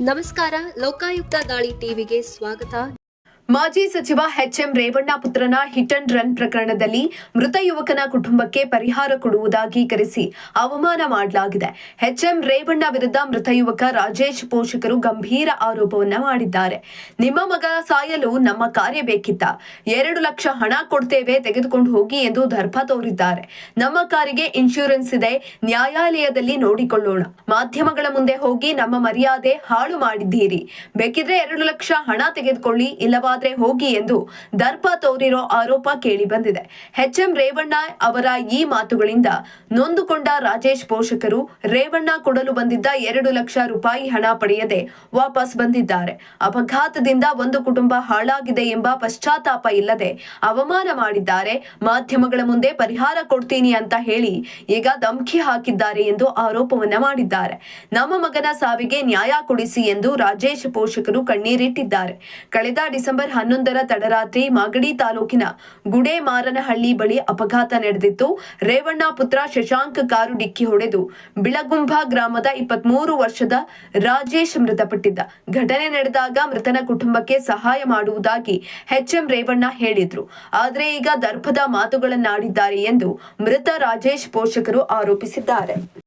ನಮಸ್ಕಾರ ಲೋಕಾಯುಕ್ತ ದಾಳಿ ಟಿವಿಗೆ ಸ್ವಾಗತ. ಮಾಜಿ ಸಚಿವ ಎಚ್ಎಂ ರೇವಣ್ಣ ಪುತ್ರನ ಹಿಟ್ ಅಂಡ್ ರನ್ ಪ್ರಕರಣದಲ್ಲಿ ಮೃತ ಯುವಕನ ಕುಟುಂಬಕ್ಕೆ ಪರಿಹಾರ ಕೊಡುವುದಾಗಿ ಕರೆಸಿ ಅವಮಾನ ಮಾಡಲಾಗಿದೆ. ಎಚ್ಎಂ ರೇವಣ್ಣ ವಿರುದ್ಧ ಮೃತ ಯುವಕ ರಾಜೇಶ್ ಪೋಷಕರು ಗಂಭೀರ ಆರೋಪವನ್ನ ಮಾಡಿದ್ದಾರೆ. ನಿಮ್ಮ ಮಗ ಸಾಯಲು ನಮ್ಮ ಕಾರ್ಯ ಬೇಕಿತ್ತ? ಎರಡು ಲಕ್ಷ ಹಣ ಕೊಡ್ತೇವೆ, ತೆಗೆದುಕೊಂಡು ಹೋಗಿ ಎಂದು ದರ್ಪ ತೋರಿದ್ದಾರೆ. ನಮ್ಮ ಕಾರಿಗೆ ಇನ್ಶೂರೆನ್ಸ್ ಇದೆ, ನ್ಯಾಯಾಲಯದಲ್ಲಿ ನೋಡಿಕೊಳ್ಳೋಣ. ಮಾಧ್ಯಮಗಳ ಮುಂದೆ ಹೋಗಿ ನಮ್ಮ ಮರ್ಯಾದೆ ಹಾಳು ಮಾಡಿದ್ದೀರಿ. ಬೇಕಿದ್ರೆ ಎರಡು ಲಕ್ಷ ಹಣ ತೆಗೆದುಕೊಳ್ಳಿ ಇಲ್ಲವಾದ್ರೆ ಹೋಗಿ ಎಂದು ದರ್ಪ ತೋರಿರೋ ಆರೋಪ ಕೇಳಿ ಬಂದಿದೆ. ಎಚ್ ಎಂ ರೇವಣ್ಣ ಅವರ ಈ ಮಾತುಗಳಿಂದ ನೊಂದುಕೊಂಡ ರಾಜೇಶ್ ಪೋಷಕರು ರೇವಣ್ಣ ಕೊಡಲು ಬಂದಿದ್ದ ಎರಡು ಲಕ್ಷ ರೂಪಾಯಿ ಹಣ ಪಡೆಯದೆ ವಾಪಸ್ ಬಂದಿದ್ದಾರೆ. ಅಪಘಾತದಿಂದ ಒಂದು ಕುಟುಂಬ ಹಾಳಾಗಿದೆ ಎಂಬ ಪಶ್ಚಾತ್ತಾಪ ಇಲ್ಲದೆ ಅವಮಾನ ಮಾಡಿದ್ದಾರೆ. ಮಾಧ್ಯಮಗಳ ಮುಂದೆ ಪರಿಹಾರ ಕೊಡ್ತೀನಿ ಅಂತ ಹೇಳಿ ಈಗ ಧಮಕಿ ಹಾಕಿದ್ದಾರೆ ಎಂದು ಆರೋಪವನ್ನ ಮಾಡಿದ್ದಾರೆ. ನಮ್ಮ ಮಗನ ಸಾವಿಗೆ ನ್ಯಾಯ ಕೊಡಿಸಿ ಎಂದು ರಾಜೇಶ್ ಪೋಷಕರು ಕಣ್ಣೀರಿಟ್ಟಿದ್ದಾರೆ. ಕಳೆದ ಡಿಸೆಂಬರ್ ಹನ್ನೊಂದರ ತಡರಾತ್ರಿ ಮಾಗಡಿ ತಾಲೂಕಿನ ಗುಡೇಮಾರನಹಳ್ಳಿ ಬಳಿ ಅಪಘಾತ ನಡೆದಿತ್ತು. ರೇವಣ್ಣ ಪುತ್ರ ಶಶಾಂಕ್ ಕಾರು ಡಿಕ್ಕಿ ಹೊಡೆದು ಬಿಳಗುಂಭ ಗ್ರಾಮದ ಇಪ್ಪತ್ಮೂರು ವರ್ಷದ ರಾಜೇಶ್ ಮೃತಪಟ್ಟಿದ್ದ. ಘಟನೆ ನಡೆದಾಗ ಮೃತನ ಕುಟುಂಬಕ್ಕೆ ಸಹಾಯ ಮಾಡುವುದಾಗಿ ಎಚ್ಎಂ ರೇವಣ್ಣ ಹೇಳಿದ್ರು. ಆದರೆ ಈಗ ದರ್ಭದ ಮಾತುಗಳನ್ನಾಡಿದ್ದಾರೆ ಎಂದು ಮೃತ ರಾಜೇಶ್ ಪೋಷಕರು ಆರೋಪಿಸಿದ್ದಾರೆ.